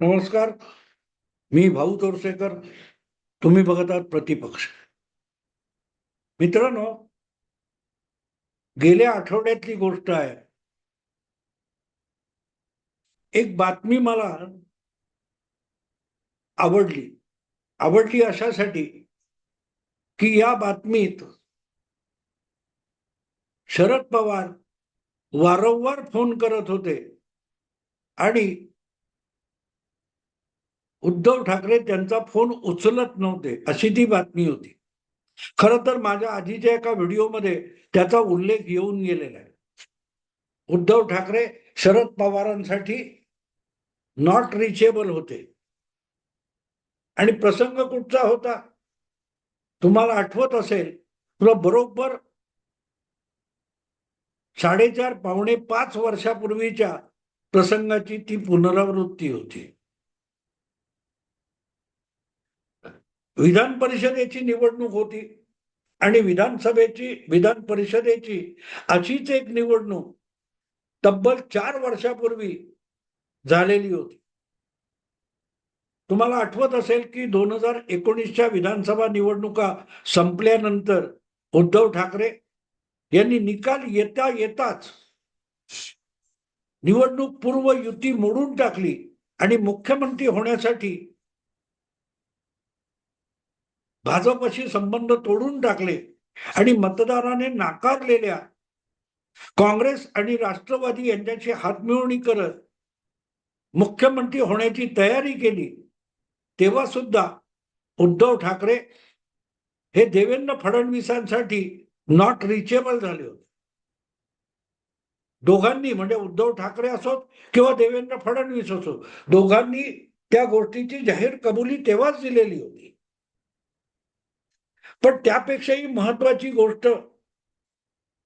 नमस्कार. मी भाऊ तोरसेकर. तुम्ही बघत आहात प्रतिपक्ष. मित्रांनो गेल्या आठवड्यातली गोष्ट आहे. एक बातमी मला आवडली. आवडली अशासाठी की या बातमीत शरद पवार वारंवार फोन करत होते आणि उद्धव ठाकरे त्यांचा फोन उचलत नव्हते अशी ती बातमी होती. खर तर माझ्या आधीच्या एका व्हिडिओमध्ये त्याचा उल्लेख येऊन गेलेला आहे. उद्धव ठाकरे शरद पवारांसाठी नॉट रिचेबल होते. आणि प्रसंग कुठचा होता? तुम्हाला आठवत असेल तुला बरोबर साडेचार पावणे पाच वर्षापूर्वीच्या प्रसंगाची ती पुनरावृत्ती होती. विधान परिषदेची निवडणूक होती आणि विधानसभेची विधान परिषदेची अशीच एक निवडणूक तब्बल चार वर्षापूर्वी झालेली होती. तुम्हाला आठवत असेल की दोन हजार एकोणीसच्या विधानसभा निवडणुका संपल्यानंतर उद्धव ठाकरे यांनी निकाल येता येताच निवडणूक पूर्व युती मोडून टाकली आणि मुख्यमंत्री होण्यासाठी भाजपशी संबंध तोडून टाकले आणि मतदाराने नाकारलेल्या काँग्रेस आणि राष्ट्रवादी यांच्याशी हातमिळवणी करत मुख्यमंत्री होण्याची तयारी केली तेव्हा सुद्धा उद्धव ठाकरे हे देवेंद्र फडणवीसांसाठी नॉट रिचेबल झाले होते. दोघांनी म्हणजे उद्धव ठाकरे असोत किंवा देवेंद्र फडणवीस असो दोघांनी त्या गोष्टीची जाहीर कबुली तेव्हाच दिलेली होती. पण त्यापेक्षाही महत्वाची गोष्ट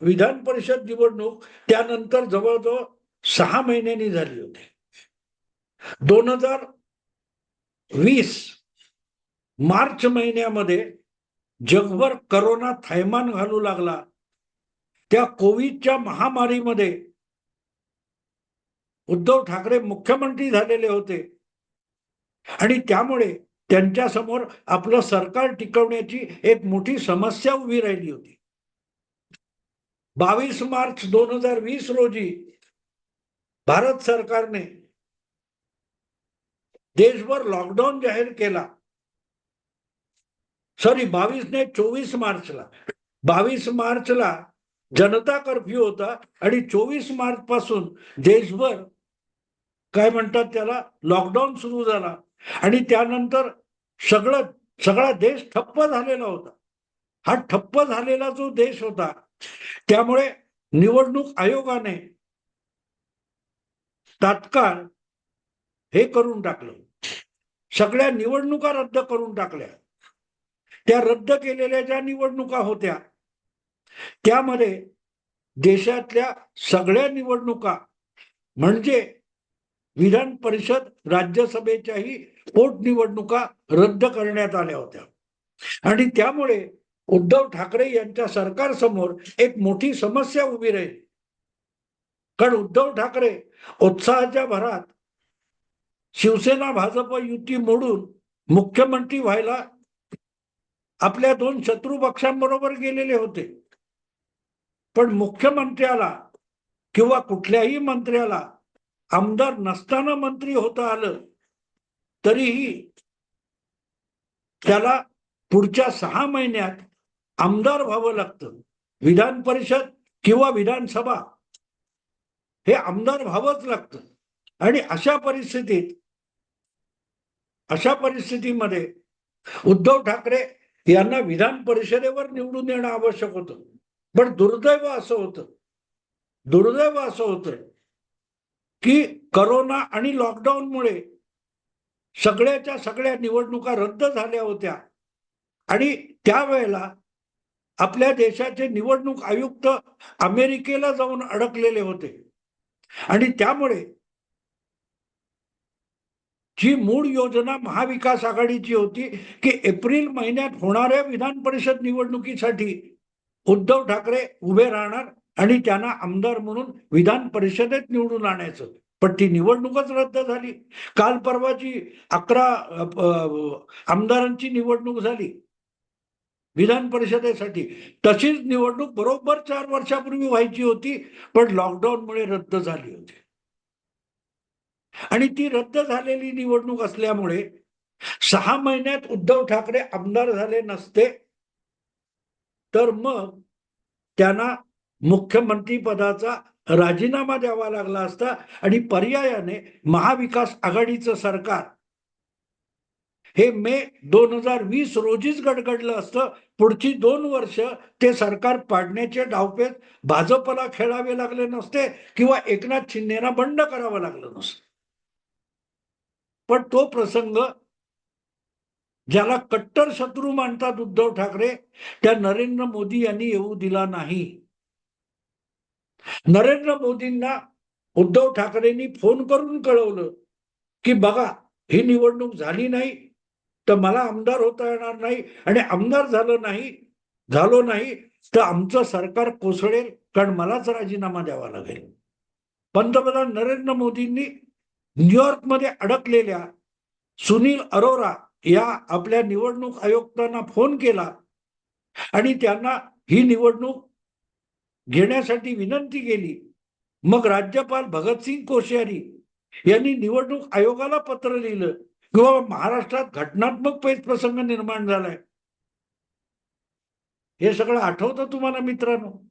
विधान परिषद निवडणूक त्यानंतर जवळजवळ सहा महिन्यांनी झाली होती. दोन हजार वीस मार्च महिन्यामध्ये जगभर करोना थैमान घालू लागला. त्या कोविडच्या महामारीमध्ये उद्धव ठाकरे मुख्यमंत्री झालेले होते. आणि त्यामुळे त्यांच्यासमोर आपलं सरकार टिकवण्याची एक मोठी समस्या उभी राहिली होती. बावीस मार्च दोन हजार वीस रोजी भारत सरकारने देशभर लॉकडाऊन जाहीर केला. सॉरी बावीस ने चोवीस मार्चला. बावीस मार्चला जनता कर्फ्यू होता आणि चोवीस मार्च पासून देशभर काय म्हणतात त्याला लॉकडाऊन सुरू झाला. आणि त्यानंतर सगळं सगळा देश ठप्प झालेला होता. हा ठप्प झालेला जो देश होता त्यामुळे निवडणूक आयोगाने तात्काळ हे करून टाकलं. सगळ्या निवडणुका रद्द करून टाकल्या. त्या रद्द केलेल्या ज्या निवडणुका होत्या त्यामध्ये देशातल्या सगळ्या निवडणुका म्हणजे विधान परिषद राज्यसभेच्याही पोटनिवडणुका रद्द करण्यात आल्या होत्या. आणि त्यामुळे उद्धव ठाकरे यांच्या सरकारसमोर एक मोठी समस्या उभी राहील. कारण उद्धव ठाकरे उत्साहाच्या भरात शिवसेना भाजप युती मोडून मुख्यमंत्री व्हायला आपल्या दोन शत्रू पक्षांबरोबर गेलेले होते. पण मुख्यमंत्र्याला किंवा कुठल्याही मंत्र्याला आमदार नसताना मंत्री होता आलं तरीही त्याला पुढच्या सहा महिन्यात आमदार व्हावं लागतं. विधान परिषद किंवा विधानसभा हे आमदार व्हावंच लागतं. आणि अशा परिस्थितीत अशा परिस्थितीमध्ये उद्धव ठाकरे यांना विधान परिषदेवर निवडून येणं आवश्यक होतं. पण दुर्दैव असं होतं. दुर्दैव असं होतं की करोना आणि लॉकडाऊनमुळे सगळ्याच्या सगळ्या निवडणुका रद्द झाल्या होत्या. आणि त्यावेळेला आपल्या देशाचे निवडणूक आयुक्त अमेरिकेला जाऊन अडकलेले होते. आणि त्यामुळे जी मूळ योजना महाविकास आघाडीची होती की एप्रिल महिन्यात होणाऱ्या विधान परिषद निवडणुकीसाठी उद्धव ठाकरे उभे राहणार आणि त्यांना आमदार म्हणून विधान परिषदेत निवडून आणायचं पण ती निवडणूकच रद्द झाली. काल परवाची अकरा आमदारांची निवडणूक झाली. विधान परिषदेसाठी. तशीच निवडणूक बरोबर चार वर्षापूर्वी व्हायची होती पण लॉकडाऊनमुळे रद्द झाली होती. आणि ती रद्द झालेली निवडणूक असल्यामुळे सहा महिन्यात उद्धव ठाकरे आमदार झाले नसते. तर मग त्यांना मुख्यमंत्री पदाचा राजीनामा द्यावा लागला असता आणि पर्यायाने महाविकास आघाडीचं सरकार हे मे दोन हजार वीस रोजीच गडगडलं असतं. पुढची दोन वर्ष ते सरकार पाडण्याचे डावपेच भाजपला खेळावे लागले नसते किंवा एकनाथ शिंदेना बंड करावं लागलं नसतं. पण तो प्रसंग ज्याला कट्टर शत्रू मानतात उद्धव ठाकरे त्या नरेंद्र मोदी यांनी येऊ दिला नाही. नरेंद्र मोदींना उद्धव ठाकरेंनी फोन करून कळवलं की बघा ही निवडणूक झाली नाही तर मला आमदार होता येणार नाही आणि आमदार झालं नाही झालो नाही तर आमचं सरकार कोसळेल कारण मलाच राजीनामा द्यावा लागेल. पंतप्रधान नरेंद्र मोदींनी न्यूयॉर्कमध्ये अडकलेल्या सुनील अरोरा या आपल्या निवडणूक आयुक्तांना फोन केला आणि त्यांना ही निवडणूक घेण्यासाठी विनंती केली. मग राज्यपाल भगतसिंग कोश्यारी यांनी निवडणूक आयोगाला पत्र लिहिलं. किंवा महाराष्ट्रात घटनात्मक प्रसंग निर्माण झालाय. हे सगळं आठवतं तुम्हाला मित्रांनो?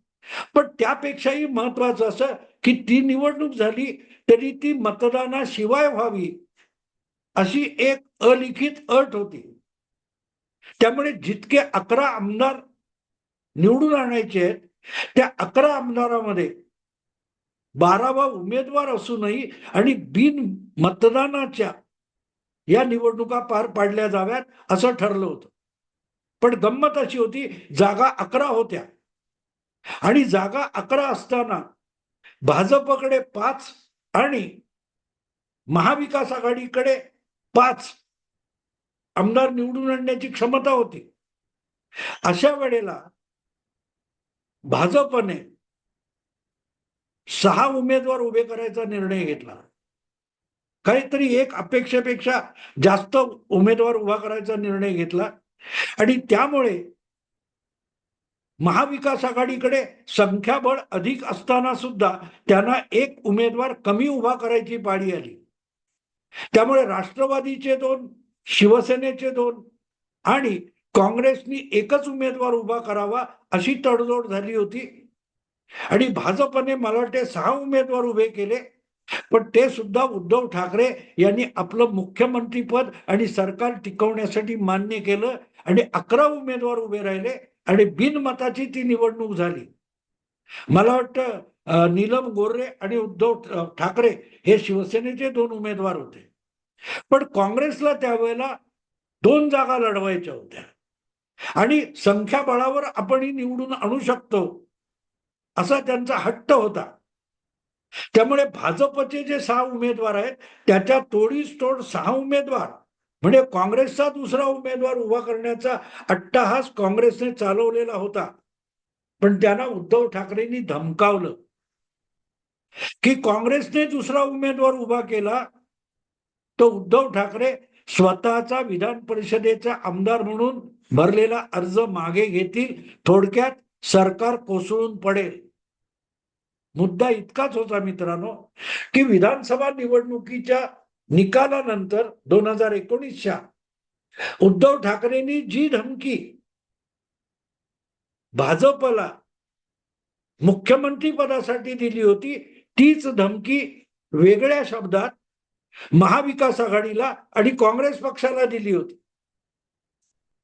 पण त्यापेक्षाही महत्वाचं असं की ती निवडणूक झाली तरी ती मतदानाशिवाय व्हावी अशी एक अलिखित अट होती. त्यामुळे जितके अकरा आमदार निवडून आणायचे आहेत त्या अकरा आमदारामध्ये बारावा उमेदवार असूनही आणि बिन मतदानाच्या या निवडणुका पार पाडल्या जाव्यात असं ठरलं होतं. पण गंमत अशी होती जागा अकरा होत्या. आणि जागा अकरा असताना भाजपकडे पाच आणि महाविकास आघाडीकडे पाच आमदार निवडून आणण्याची क्षमता होती. अशा वेळेला भाजपने सहा उमेदवार उभे करायचा निर्णय घेतला. काहीतरी एक अपेक्षेपेक्षा जास्त उमेदवार उभा करायचा निर्णय घेतला. आणि त्यामुळे महाविकास आघाडीकडे संख्याबळ अधिक असताना सुद्धा त्यांना एक उमेदवार कमी उभा करायची पाळी आली. त्यामुळे राष्ट्रवादीचे दोन शिवसेनेचे दोन आणि काँग्रेसनी एकच उमेदवार उभा करावा अशी तडजोड झाली होती. आणि भाजपने मला वाटते सहा उमेदवार उभे केले पण ते सुद्धा उद्धव ठाकरे यांनी आपलं मुख्यमंत्रीपद आणि सरकार टिकवण्यासाठी मान्य केलं आणि अकरा उमेदवार उभे राहिले आणि बिनमताची ती निवडणूक झाली. मला वाटतं नीलम गोर्रे आणि उद्धव ठाकरे हे शिवसेनेचे दोन उमेदवार होते. पण काँग्रेसला त्यावेळेला दोन जागा लढवायच्या होत्या. आणि संख्याबळावर आपण ही निवडून आणू शकतो. असा त्यांचा हट्ट होता. त्यामुळे भाजपचे जे सहा उमेदवार आहेत त्याच्या तोडीस तोड सहा उमेदवार म्हणजे काँग्रेसचा दुसरा उमेदवार उभा करण्याचा अट्टाहास काँग्रेसने चालवलेला होता. पण त्यांना उद्धव ठाकरेंनी धमकावलं. की काँग्रेसने दुसरा उमेदवार उभा केला तो उद्धव ठाकरे स्वतःचा विधान परिषदेचा आमदार म्हणून भरलेला अर्ज मागे घेतील थोडक्यात सरकार कोसळून पडेल. मुद्दा इतकाच होता मित्रांनो की विधानसभा निवडणुकीच्या निकालानंतर दोन हजार एकोणीसच्या उद्धव ठाकरेंनी जी धमकी भाजपला मुख्यमंत्री पदासाठी दिली होती तीच धमकी वेगळ्या शब्दात महाविकास आघाडीला आणि काँग्रेस पक्षाला दिली होती.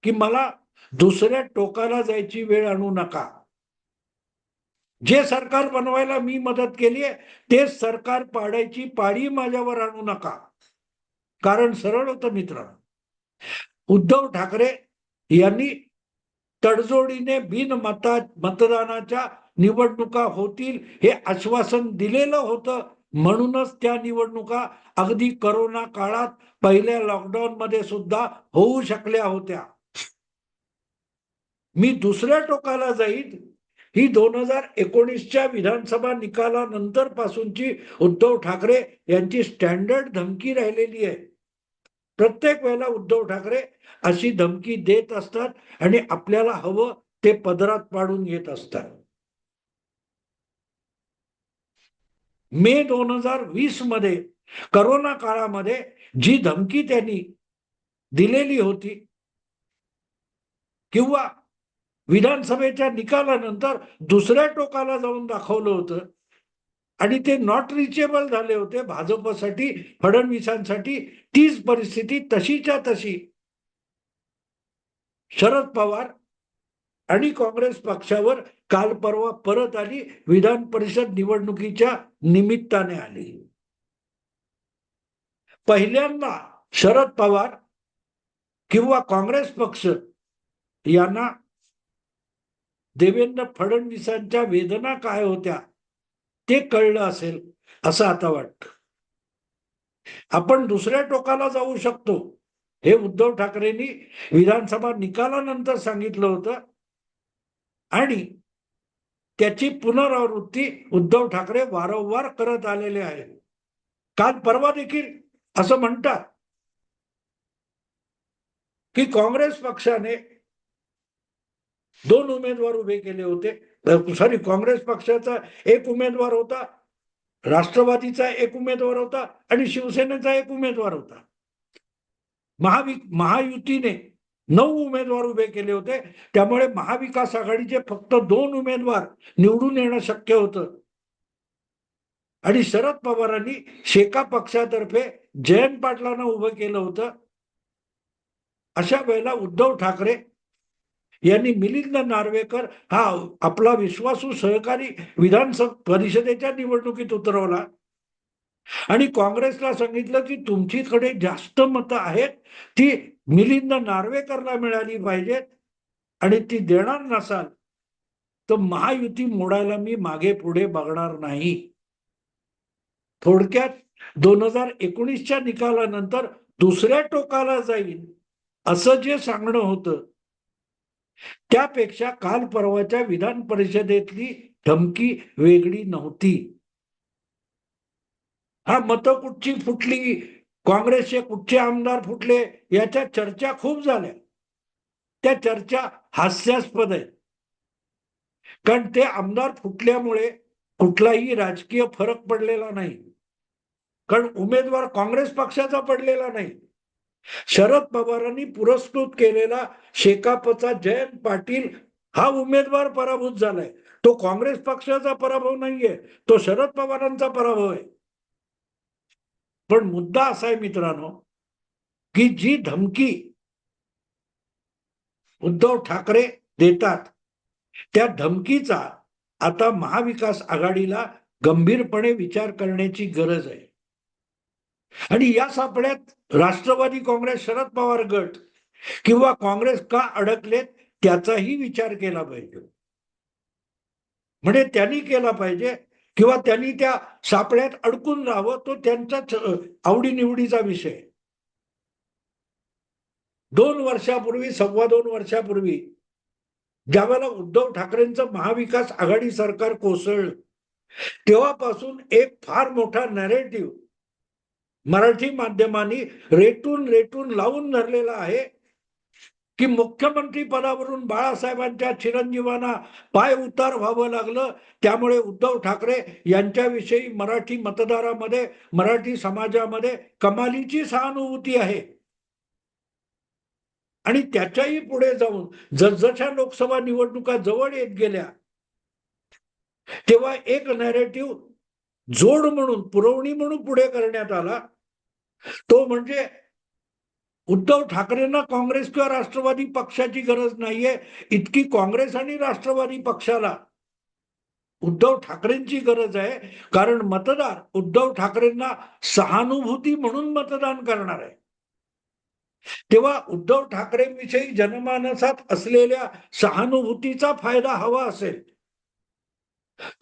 की मला दुसऱ्या टोकाला जायची वेळ आणू नका. जे सरकार बनवायला मी मदत केली आहे ते सरकार पाडायची पाळी माझ्यावर आणू नका. कारण सरळ होतं मित्र उद्धव ठाकरे यांनी तडजोडीने बिनमता मतदानाच्या निवडणुका होतील हे आश्वासन दिलेलं होतं. म्हणूनच त्या निवडणुका अगदी करोना काळात पहिल्या लॉकडाऊन मध्ये सुद्धा होऊ शकल्या होत्या. मी दुसऱ्या टोकाला जाईन. ही दोन हजार एकोणीसच्या विधानसभा निकालानंतर पासूनची उद्धव ठाकरे यांची स्टँडर्ड धमकी राहिलेली आहे. प्रत्येक वेळेला उद्धव ठाकरे अशी धमकी देत असतात आणि आपल्याला हवं ते पदरात पाडून घेत असतात. मे दोन हजार वीसमध्ये करोना काळामध्ये जी धमकी त्यांनी दिलेली होती किंवा विधानसभेच्या निकालानंतर दुसऱ्या टोकाला जाऊन दाखवलं होतं. आणि ते नॉट रिचेबल झाले होते. भाजपसाठी फडणवीसांसाठी तीच परिस्थिती तशीच्या तशी. शरद पवार आणि काँग्रेस पक्षावर काल परवा परत आली. विधान परिषद निवडणुकीच्या निमित्ताने आली. पहिल्यांदा शरद पवार किंवा काँग्रेस पक्ष यांना देवेंद्र फडणवीसांच्या वेदना काय होत्या ते कळलं असेल असं आता वाटतं. आपण दुसऱ्या टोकाला जाऊ शकतो. हे उद्धव ठाकरेंनी विधानसभा निकालानंतर सांगितलं होतं. आणि त्याची पुनरावृत्ती उद्धव ठाकरे वारंवार करत आलेले आहेत. काल परवा देखील असं म्हणतात की काँग्रेस पक्षाने दोन उमेदवार उभे केले होते. सॉरी काँग्रेस पक्षाचा एक उमेदवार होता राष्ट्रवादीचा एक उमेदवार होता आणि शिवसेनेचा एक उमेदवार होता. महावि महायुतीने नऊ उमेदवार उभे केले होते. त्यामुळे महाविकास आघाडीचे फक्त दोन उमेदवार निवडून येणं शक्य होतं. आणि शरद पवारांनी शेका पक्षातर्फे जयंत पाटलांना उभं केलं होतं. अशा वेळेला उद्धव ठाकरे यांनी मिलिंद नार्वेकर हा आपला विश्वासू सहकारी विधानसभा परिषदेच्या निवडणुकीत उतरवला. आणि काँग्रेसला सांगितलं की तुमचीकडे जास्त मतं आहेत ती मिलिंद नार्वेकरला मिळाली पाहिजेत आणि ती देणार नसाल तर महायुती मोडायला मी मागे पुढे बघणार नाही. थोडक्यात दोन हजार एकोणीसच्या निकालानंतर दुसऱ्या टोकाला जाईल असं जे सांगणं होतं त्यापेक्षा काल परवाच्या विधान परिषदेतली धमकी वेगळी नव्हती. हा मत कुठची फुटली? काँग्रेसचे कुठचे आमदार फुटले? याच्या चर्चा खूप झाल्या. त्या चर्चा हास्यास्पद आहेत. कारण ते आमदार फुटल्यामुळे कुठलाही राजकीय फरक पडलेला नाही. कारण उमेदवार काँग्रेस पक्षाचा पडलेला नाही. शरद पवारांनी पुरस्कृत केलेला शेकापचा जयंत पाटील हा उमेदवार पराभूत झालाय. तो काँग्रेस पक्षाचा पराभव नाहीये तो शरद पवारांचा पराभव आहे. पण मुद्दा असा आहे मित्रांनो की जी धमकी उद्धव ठाकरे देतात त्या धमकीचा आता महाविकास आघाडीला गंभीरपणे विचार करण्याची गरज आहे. आणि या सापड्यात राष्ट्रवादी काँग्रेस शरद पवार गट किंवा काँग्रेस का अडकलेत त्याचाही विचार केला पाहिजे. म्हणजे त्यांनी केला पाहिजे किंवा त्यांनी त्या सापड्यात अडकून राहावं तो त्यांचाच आवडीनिवडीचा विषय. दोन वर्षापूर्वी सव्वा दोन वर्षापूर्वी ज्यावेळेला उद्धव ठाकरेंचं महाविकास आघाडी सरकार कोसळलं तेव्हापासून एक फार मोठा नॅरेटिव्ह मराठी माध्यमांनी रेटून रेटून लावून धरलेला आहे की मुख्यमंत्री पदावरून बाळासाहेबांच्या चिरंजीवांना पाय उतार व्हावं लागलं. त्यामुळे उद्धव ठाकरे यांच्याविषयी मराठी मतदारामध्ये मराठी समाजामध्ये कमालीची सहानुभूती आहे. आणि त्याच्याही पुढे जाऊन जसजशा लोकसभा निवडणुका जवळ येत गेल्या तेव्हा एक नॅरेटिव्ह जोड म्हणून पुरवणी म्हणून पुढे करण्यात आला. तो म्हणजे उद्धव ठाकरेंना काँग्रेस किंवा राष्ट्रवादी पक्षाची गरज नाहीये. इतकी काँग्रेस आणि राष्ट्रवादी पक्षाला उद्धव ठाकरेंची गरज आहे. कारण मतदार उद्धव ठाकरेंना सहानुभूती म्हणून मतदान करणार आहे. तेव्हा उद्धव ठाकरेंविषयी जनमानसात असलेल्या सहानुभूतीचा फायदा हवा असेल.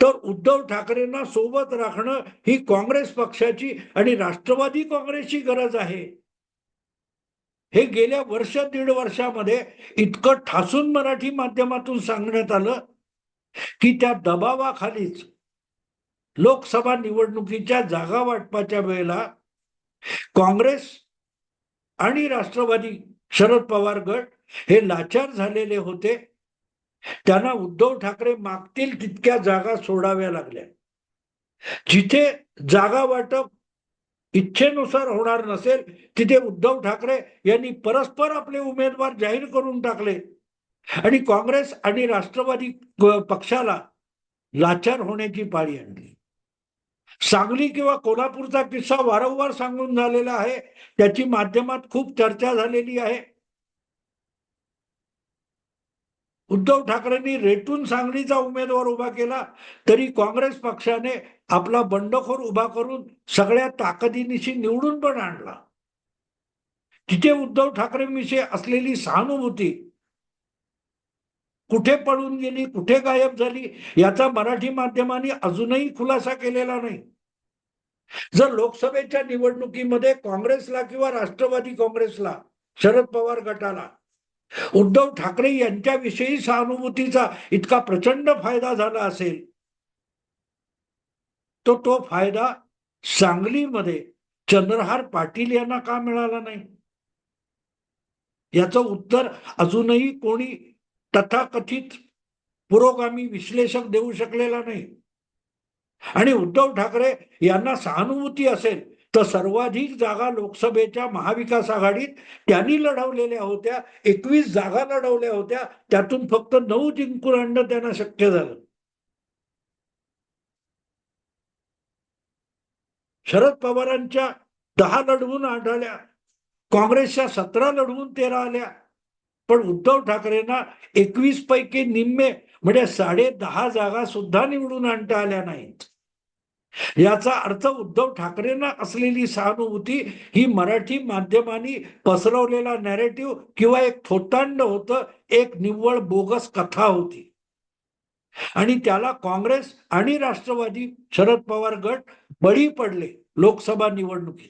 तर उद्धव ठाकरेंना सोबत राखणं ही काँग्रेस पक्षाची आणि राष्ट्रवादी काँग्रेसची गरज आहे. हे गेल्या वर्ष दीड वर्षामध्ये इतकं ठासून मराठी माध्यमातून सांगण्यात आलं की त्या दबावाखालीच लोकसभा निवडणुकीच्या जागा वाटपाच्या वेळेला काँग्रेस आणि राष्ट्रवादी शरद पवार गट हे लाचार झालेले होते. त्यांना उद्धव ठाकरे मागतील तितक्या जागा सोडाव्या लागल्या. जिथे जागा वाटप इच्छेनुसार होणार नसेल तिथे उद्धव ठाकरे यांनी परस्पर आपले उमेदवार जाहीर करून टाकले. आणि काँग्रेस आणि राष्ट्रवादी पक्षाला लाचार होण्याची पाळी आणली. सांगली किंवा कोल्हापूरचा किस्सा वारंवार सांगून झालेला आहे. त्याची माध्यमात खूप चर्चा झालेली आहे. उद्धव ठाकरेंनी रेटून सांगलीचा उमेदवार उभा केला तरी काँग्रेस पक्षाने आपला बंडखोर उभा करून सगळ्या ताकदीनिशी निवडून पण आणला. तिथे उद्धव ठाकरेंविषयी असलेली सहानुभूती कुठे पळून गेली कुठे गायब झाली याचा मराठी माध्यमांनी अजूनही खुलासा केलेला नाही. जर लोकसभेच्या निवडणुकीमध्ये काँग्रेसला किंवा राष्ट्रवादी काँग्रेसला शरद पवार गटाला उद्धव ठाकरे यांच्याविषयी सहानुभूतीचा इतका प्रचंड फायदा झाला असेल तो तो फायदा सांगलीमध्ये चंद्रहार पाटील यांना का मिळाला नाही? याचं उत्तर अजूनही कोणी तथाकथित पुरोगामी विश्लेषक देऊ शकलेला नाही. आणि उद्धव ठाकरे यांना सहानुभूती असेल तर सर्वाधिक जागा लोकसभेच्या महाविकास आघाडीत त्यांनी लढवलेल्या होत्या. एकवीस जागा लढवल्या होत्या. त्यातून फक्त नऊ जिंकून आणणं त्यांना शक्य झालं. शरद पवारांच्या दहा लढवून आढळल्या. काँग्रेसच्या सतरा लढवून तेरा आल्या. पण उद्धव ठाकरेंना एकवीस पैकी निम्मे म्हणजे साडे दहा जागा सुद्धा निवडून आणता आल्या नाहीत. याचा अर्थ उद्धव ठाकरेंना असलेली सहानुभूती ही मराठी माध्यमांनी पसरवलेला नॅरेटिव्ह किंवा एक थोतांड होतं एक निव्वळ बोगस कथा होती. आणि त्याला काँग्रेस आणि राष्ट्रवादी शरद पवार गट बळी पडले लोकसभा निवडणुकीत.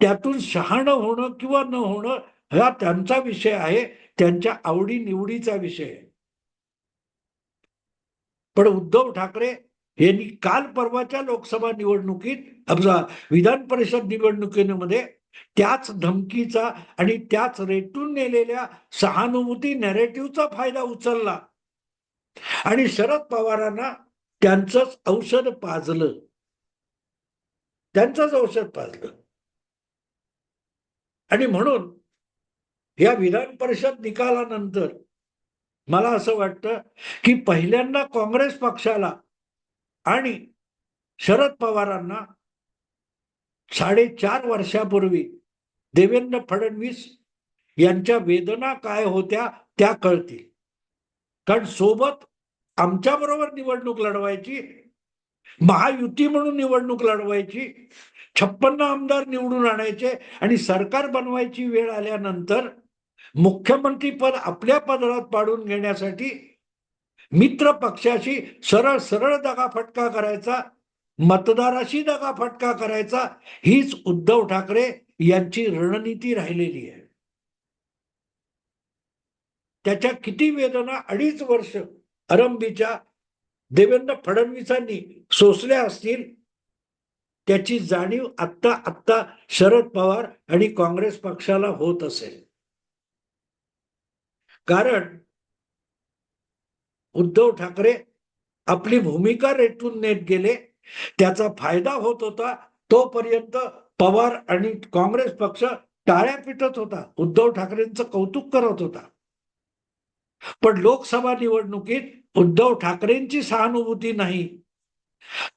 त्यातून शहाणं होणं किंवा न होणं हा त्यांचा विषय आहे त्यांच्या आवडी निवडीचा विषय आहे. पण उद्धव ठाकरे यांनी काल परवाच्या लोकसभा निवडणुकीत विधान परिषद निवडणुकीमध्ये त्याच धमकीचा आणि त्याच रेटून नेलेल्या सहानुभूती नॅरेटिव्हचा फायदा उचलला. आणि शरद पवारांना त्यांचंच औषध पाजलं. त्यांचंच औषध पाजलं. आणि म्हणून या विधान परिषद निकालानंतर मला असं वाटतं की पहिल्यांदा काँग्रेस पक्षाला आणि शरद पवारांना साडेचार वर्षापूर्वी देवेंद्र फडणवीस यांच्या वेदना काय होत्या त्या कळतील. कारण सोबत आमच्या बरोबर निवडणूक लढवायची महायुती म्हणून निवडणूक लढवायची छप्पन्न आमदार निवडून आणायचे आणि सरकार बनवायची वेळ आल्यानंतर मुख्यमंत्री पद आपल्या पदरात पाडून घेण्यासाठी मित्र पक्षाशी सरळ सरळ दगाफटका करायचा मतदाराशी दगाफटका करायचा हीच उद्धव ठाकरे यांची रणनीती राहिलेली आहे. त्याच्या किती वेदना अडीच वर्ष आरंभीच्या देवेंद्र फडणवीसांनी सोसल्या असतील त्याची जाणीव आत्ता आत्ता शरद पवार आणि काँग्रेस पक्षाला होत असेल. कारण उद्धव ठाकरे आपली भूमिका रेटून नेत गेले. त्याचा फायदा होत होता. तोपर्यंत पवार आणि काँग्रेस पक्ष टाळ्या पिटत होता. उद्धव ठाकरेंचं कौतुक करत होता. पण लोकसभा निवडणुकीत उद्धव ठाकरेंची सहानुभूती नाही.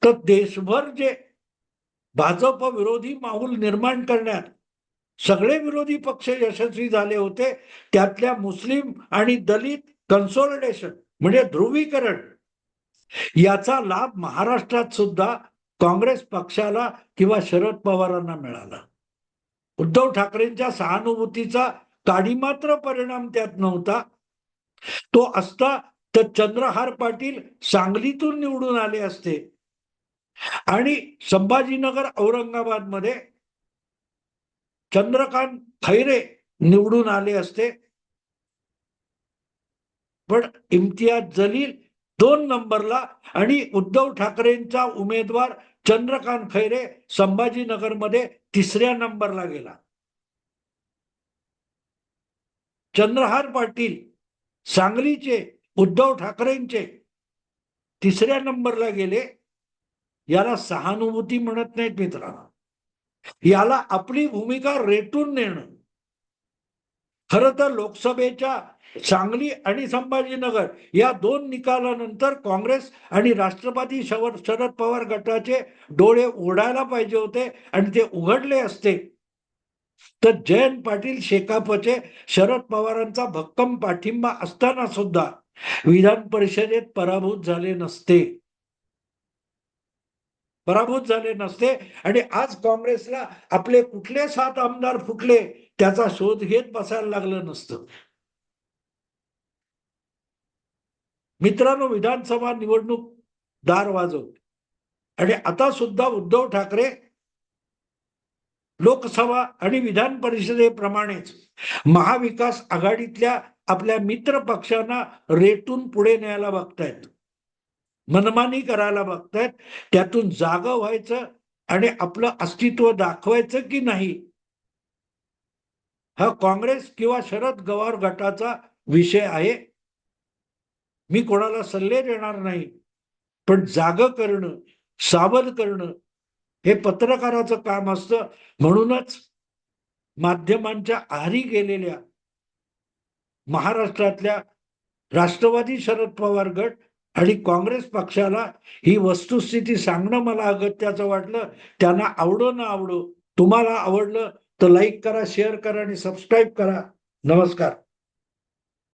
तर देशभर जे भाजप विरोधी माहोल निर्माण करण्यात सगळे विरोधी पक्ष यशस्वी झाले होते. त्यातल्या मुस्लिम आणि दलित कन्सोलिडेशन म्हणजे ध्रुवीकरण. याचा लाभ महाराष्ट्रात सुद्धा काँग्रेस पक्षाला किंवा शरद पवारांना मिळाला. उद्धव ठाकरेंच्या सहानुभूतीचा काडी मात्र परिणाम त्यात नव्हता. तो असता तर चंद्रहार पाटील सांगलीतून निवडून आले असते. आणि संभाजीनगर औरंगाबादमध्ये चंद्रकांत खैरे निवडून आले असते. पण इम्तियाज जलील दोन नंबरला आणि उद्धव ठाकरेंचा उमेदवार चंद्रकांत खैरे संभाजीनगरमध्ये तिसऱ्या नंबरला गेला. चंद्रहार पाटील सांगलीचे उद्धव ठाकरेंचे तिसऱ्या नंबरला गेले. याला सहानुभूती म्हणत नाहीत मित्रांनो. याला आपली भूमिका रेटून नेणं. खर तर लोकसभेच्या सांगली आणि संभाजीनगर या दोन निकालानंतर काँग्रेस आणि राष्ट्रवादी शवर शरद पवार गटाचे डोळे ओढायला पाहिजे होते आणि ते उघडले असते. तर जयंत पाटील शेकापचे शरद पवारांचा भक्कम पाठिंबा असताना सुद्धा विधान परिषदेत पराभूत झाले नसते. पराभूत झाले नसते आणि आज काँग्रेसला आपले कुठले सात आमदार फुटले त्याचा शोध घेत बसायला लागलं नसतं. मित्रांनो विधानसभा निवडणूक दार वाजवते. आणि आता सुद्धा उद्धव ठाकरे लोकसभा आणि विधान परिषदेप्रमाणेच महाविकास आघाडीतल्या आपल्या मित्र पक्षांना रेटून पुढे न्यायला बघतायत. मनमानी करायला बघतायत. त्यातून जाग व्हायचं आणि आपलं अस्तित्व दाखवायचं की नाही हा काँग्रेस किंवा शरद गवार गटाचा विषय आहे. मी कोणाला सल्ले देणार नाही. पण जाग करणं सावध करणं हे पत्रकाराचं काम असतं. म्हणूनच माध्यमांच्या आहारी गेलेल्या महाराष्ट्रातल्या राष्ट्रवादी शरद पवार गट आणि काँग्रेस पक्षाला ही वस्तुस्थिती सांगणं मला अगत्याचं वाटलं. त्यांना आवडो ना आवडो तुम्हाला आवडलं तर लाईक करा शेअर करा आणि सबस्क्राईब करा. नमस्कार.